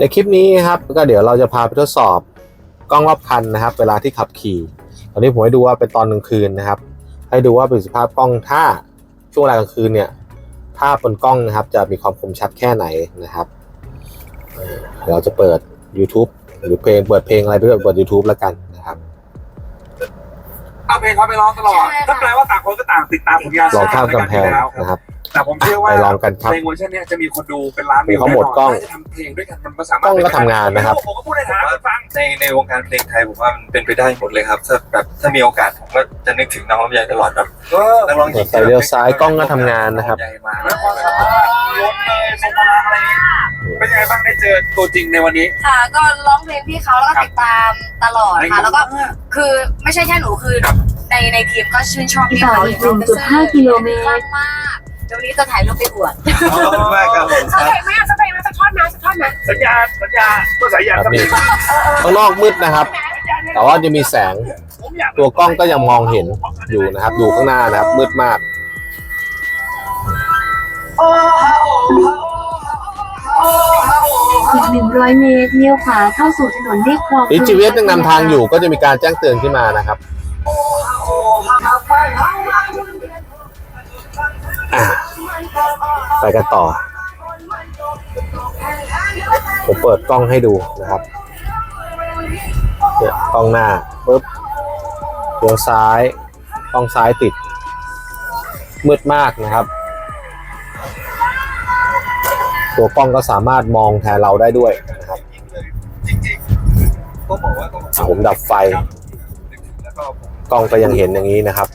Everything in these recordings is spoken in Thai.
ในคลิปนี้ครับก็เดี๋ยวเราจะพาไปทดสอบกล้องรอบคันนะครับ เวลาที่ขับขี่ ตอนนี้ผมให้ดูว่าเป็นตอนกลางคืนนะครับ ให้ดูว่าประสิทธิภาพกล้องถ้าช่วงเวลากลางคืนเนี่ยภาพบนกล้องนะครับ จะมีความคมชัดแค่ไหนนะครับเอ่อเราจะเปิด YouTube หรือเพลงเปิดเพลงอะไรไปเปิด YouTube แล้วกันนะครับเอาเพลงเขาไปร้องตลอดใช่ค่ะก็แปลว่าต่างคนก็ต่างติดตามผลงานลองข้ามกำแพงแล้วนะครับ แต่ผมเชื่อว่าไปลองกันครับเพลงเวอร์ชันเนี้ยจะมีคนดูเป็นล้านวิวเขาหมดกล้อง น่าจะทำเพลงด้วยกันมันสามารถกล้องก็ทำงานนะครับ ผมก็พูดในฐานะคนฟัง ในในวงการเพลงไทยผมว่ามันเป็นไปได้หมดเลยครับถ้าแบบถ้ามีโอกาสผมก็จะนึกถึงน้องลำไยตลอดแบบเออนักร้องหญิงไปเลี้ยวซ้ายกล้องก็ทำงานนะครับลำไยมาแล้วความสามารถล้นเลยทรงพลังอะไรอย่างเงี้ยเป็นยังไงบ้างได้เจอตัวจริงในวันนี้ ค่ะก็ร้องเพลงพี่เขาแล้วก็ติดตามตลอดค่ะ แล้วก็คือไม่ใช่แค่หนูคือในในทีมก็ชื่นชอบพี่เขาอีก1.5กิโลเมตรคลั่งมากเดี๋ยววันนี้จะถ่ายรูปไปอวดขอบคุณมากครับผมสักเพลงไหมอะสักเพลงไหมสักท่อนนะสักท่อนนะสัญญาณสัญญาตัวสายยานครับสัญนี่ญาณข้างนอกมืดนะครับแต่ว่าจะมีแสงผมอยากตัวกล้องก็ยังมองเห็นอยู่นะครับ ดูข้างหน้านะครับ มืดมาก อีก 100 เมตรเลี้ยวขวาเข้าสู่ถนนเรียบคลองอีจีเวสยังนำทางอยู่ก็จะมีการแจ้งเตือนขึ้นมานะครับ ไปกันต่อ ผมเปิดกล้องให้ดูนะครับเนี่ยกล้องหน้าปุ๊บเลี้ยวซ้ายกล้องซ้ายติด มืดมากนะครับ ตัวกล้องก็สามารถมองแทนเราได้ด้วยนะครับผมดับไฟ กล้องก็ยังเห็นอย่างนี้นะครับ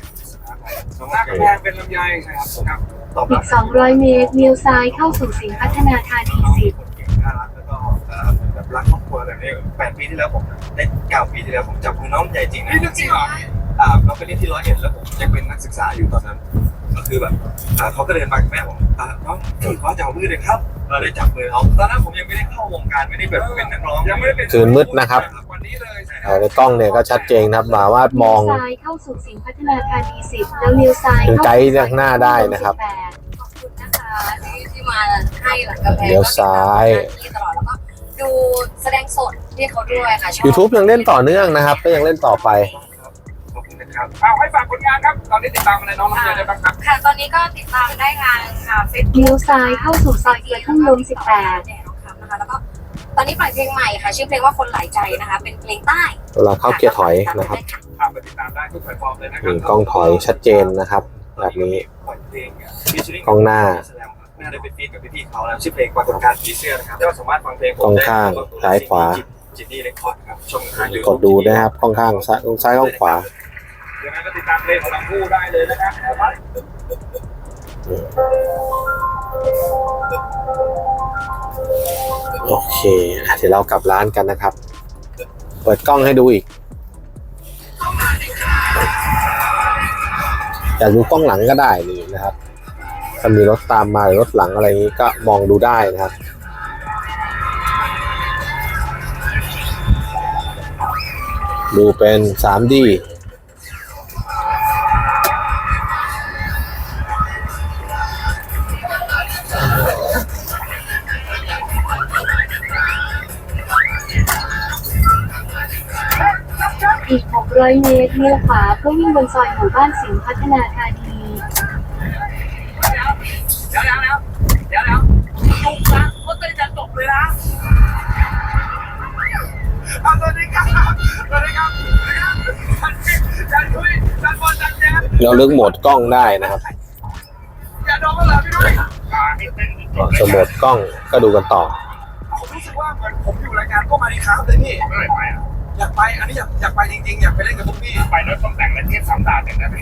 น้องหน้ากแพงเป็นลำไยครับครับ อบอีรับก200 เมตรเลี้ยวซ้ายเข้าสู่สิงห์พัฒนาคารทีสิบคนเก่งน่ารักแล้วก็เอ่อแบบรักครอบครัวแบบนี้แปดปีที่แล้วผมได้เก้าปีที่แล้วผมจับมือน้องลำไยจริงนะนี่จริงเหรออ่าเราไปเรียนที่ร้อยเอ็ดแล้วผมยังเป็นนักศึกษาอยู่ตอนนั้นก็คือแบบอ่าเขาก็เดินมากับแม่ผมอ่าน้องพี่ขอจับมือเลยครับเราได้จับมือเขาตอนนั้นผมยังไม่ได้เข้าวงการไม่ได้แบบเป็นนักร้องยังไม่ได้เป็นคืนมืดนะครับวันนี้เลย ใช่คอ่ารับในกล้องเนี่ยก็ชัดเจนนะครับสามารถมองเลี้ยวซ้ายเข้าสู่สิงห์พัฒนาคารทีสิบแล้วเลี้ยวซ้ายเป็นไกด์ข้างหน้าได้นะครับขอบคุณนะคะที่ที่มาให้หลังกำแพงเลี้ยวซ้ายก็ติดตามหน้ที่ตลอดแล้วก็ดูแสดงสดที่เขาด้วยค่ะชอบ YouTube ยังเล่นต่อเนื่องนะครับ ก็ยังเล่นต่อไปขอบคุณนะครับเอาให้ฝากผลงานครับ ตอนนี้ติดตามอะไรน้องลำไยได้บ้างครับ ค่ะ ตอนนี้ก็ติดตามได้งานค่ะเฟซเลี้ยวซ้ายเข้าสู่ซอยเกียรติทุ่งลมแดดทองคำนะคะแล้วก็ ตอนนี้ปล่อยเพลงใหม่ค่ะ ชื่อเพลงว่าคนหลายใจนะคะ เป็นเพลงใต้เวลาเข้าเกียร์ถอยนะครับตามไปติดตามได้ทุกแพลตฟอร์มเลยนะครันี่กล้องถอยชัดเจนนะครับ แบบนี้ปล่อยเพลงอะ featuring กล้องหน้า น่าได้เป็นฟีดกับพี่ๆเขาแล้วชื่อเพลงปรากฏการณ์ผีเสื้อนะครับแล้วก็สามารถฟังเพลงผมกล้องข้างซ้ายขวา จินนี่เรคคอร์ดครับช่องทางกดดูนะครับกล้องข้างซ้ายกล้องซ้ายกล้องขวาเดี๋ยวนั้นก็ติดตามเพลงของทั้งคู่ได้เลยนะครับ โอเคเดี๋ยวเรากลับร้านกันนะครับ เปิดกล้องให้ดูอีกอยากดูกล้องหลังก็ได้นี่นะครับถ้ามีรถตามมาหรือรถหลังอะไรอย่างนี้ก็มองดูได้นะครับดูเป็น 3D อีก600เมตรเลี้ยวขวาเพื่อวิ่งบนซอยหมู่บ้านสิงห์พัฒนาคารทีเดี๋ยวแล้วแล้วเดี๋ยวแล้วจุกนะรถจะตกเลยนะเอาสวัสดีครับสวัสดีครับสวัสดีครับจันทุยจันบอลจันแจ๊เราเลือกโหมดกล้องได้นะครับอย่าโดนกันเหรอพี่ด้วยอ่านิดนึงก่อนจะโหมดกล้องก็ดูกันต่อผมรู้สึกว่าเหมือนผมอยู่รายการก็มาดีครับเลยพี่ไม่ไปอะ อยากไป อันนี้อยากอยากไปจริงๆ อยากไปเล่นกับพวกพี่ ไปแล้วต้องแต่งและเทปสามดาวแต่งได้ไหม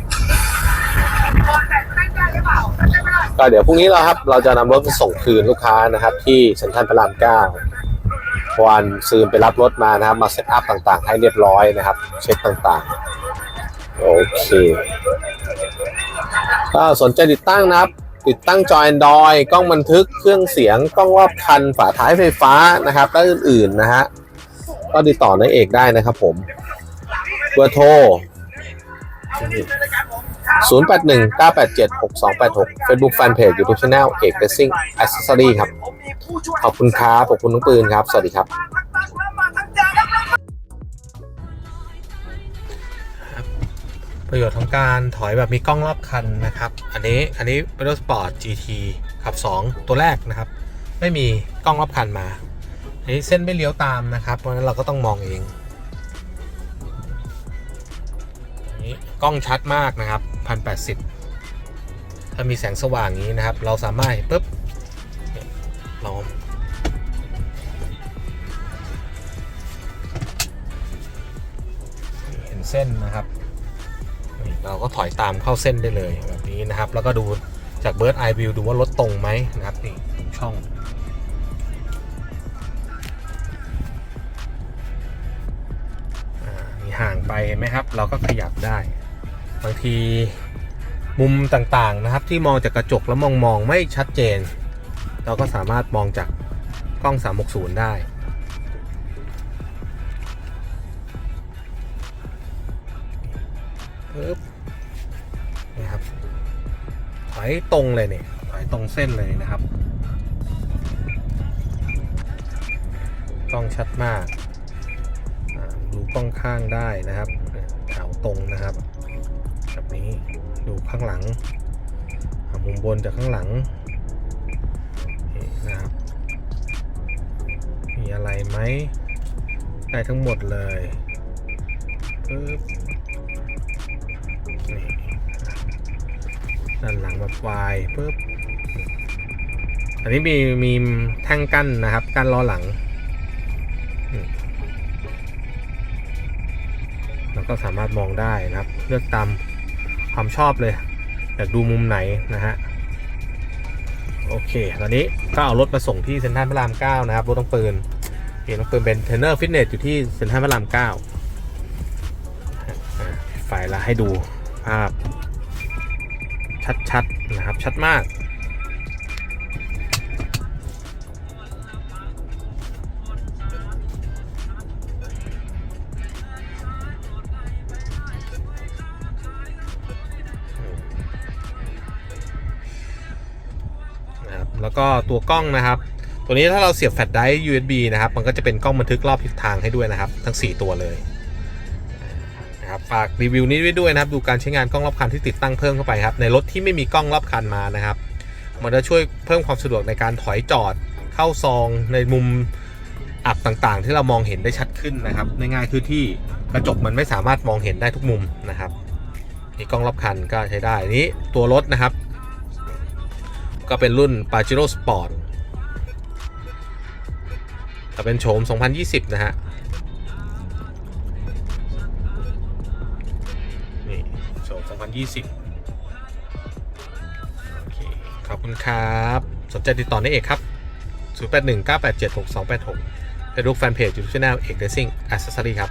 แต่งแต่งได้หรือเปล่าแต่งได้ไม่ได้ก็เดี๋ยวพรุ่งนี้เราครับ เราจะนำรถไปส่งคืนลูกค้านะครับ ที่เซ็นทรัลพระรามเก้าวันซืนไปรับรถมานะครับ มาเซตอัพต่างๆ ให้เรียบร้อยนะครับ เช็คต่างๆ โอเคก็สนใจติดตั้งนะครับ ติดตั้งจอ Android กล้องบันทึกเครื่องเสียงกล้องรอบคันฝาท้ายไฟฟ้านะครับและอื่นๆนะฮะ ก็ติดต่อนายเอกได้นะครับผม เบอร์โทร 081 987 6286 Facebook Fanpage YouTube Channel เอก Racing Accessory ครับ ขอบคุณครับ ขอบคุณน้องปืนครับ สวัสดีครับมาทั้งตั้งและมาทั้งจานครับ ประโยชน์ของการถอยแบบมีกล้องรอบคันนะครับ อันนี้ อันนี้เป็นรถสปอร์ต GT ขับ 2 ตัวแรกนะครับ ไม่มีกล้องรอบคันมา อันนี้เส้นไม่เลี้ยวตามนะครับ เพราะฉะนั้นเราก็ต้องมองเองอนนี้กล้องชัดมากนะครับ1080ถ้ามีแสงสว่างนี้นะครับ เราสามารถปุ๊บเนี่ยเราเห็นเส้นนะครับ เราก็ถอยตามเข้าเส้นได้เลยแบบนี้นะครับ แล้วก็ดูจาก Bird Eye View ดูว่ารถตรงไหมนะครับนี่ช่อง เห็นไหมครับ เราก็ขยับได้บางทีมุมต่างๆนะครับ ที่มองจากกระจกแล้วมองมองไม่ชัดเจน เราก็สามารถมองจากกล้อง 360 ได้ ปึ๊บนี่ครับถอยตรงเลยเนี่ยถอยตรงเส้นเลยนะครับ กล้องชัดมาก ต้องข้างได้นะครับแถวตรงนะครับแบบนี้ดูข้างหลังมุมบนจากข้างหลังนี่นะครับมีอะไรไหมได้ทั้งหมดเลยปึ๊บนี่ด้านหลังแบบวายปุ๊บอันนี้มีมีแท่งกั้นนะครับ กั้นล้อหลัง ก็สามารถมองได้นะครับ เลือกตามความชอบเลยอยากดูมุมไหนนะฮะโอเค ตอนนี้ก็เอารถมาส่งที่เซ็นทรัลพระราม9นะครับ รถต้องปืนเห็นต้องปืนเป็นเทรนเนอร์ฟิตเนสอยู่ที่เซ็นทรัลพระราม9อ่าไฟล์ละให้ดูภาพชัดๆนะครับ ชัดมาก แล้วก็ตัวกล้องนะครับ ตัวนี้ถ้าเราเสียบแฟลชไดร์ USB นะครับ มันก็จะเป็นกล้องบันทึกรอบทิศทางให้ด้วยนะครับ ทั้ง 4 ตัวเลยนะครับฝากรีวิวนี้ไว้ด้วยนะครับ ดูการใช้งานกล้องรอบคันที่ติดตั้งเพิ่มเข้าไปครับ ในรถที่ไม่มีกล้องรอบคันมานะครับ มันจะช่วยเพิ่มความสะดวกในการถอยจอดเข้าซองในมุมอับต่างๆ ที่เรามองเห็นได้ชัดขึ้นนะครับง่ายๆคือที่กระจกมันไม่สามารถมองเห็นได้ทุกมุมนะครับนี่กล้องรอบคันก็ใช้ได้นนี้ตัวรถนะครับ ก็เป็นรุ่น Pajero Sport แต่เป็นโฉม 2020 นะฮะ นี่โฉม 2020 โอเค ขอบคุณครับ สนใจติดต่อได้เอกครับ 081 987 6286 Facebook Fanpage YouTube Channel เอก Racing Accessory ครับ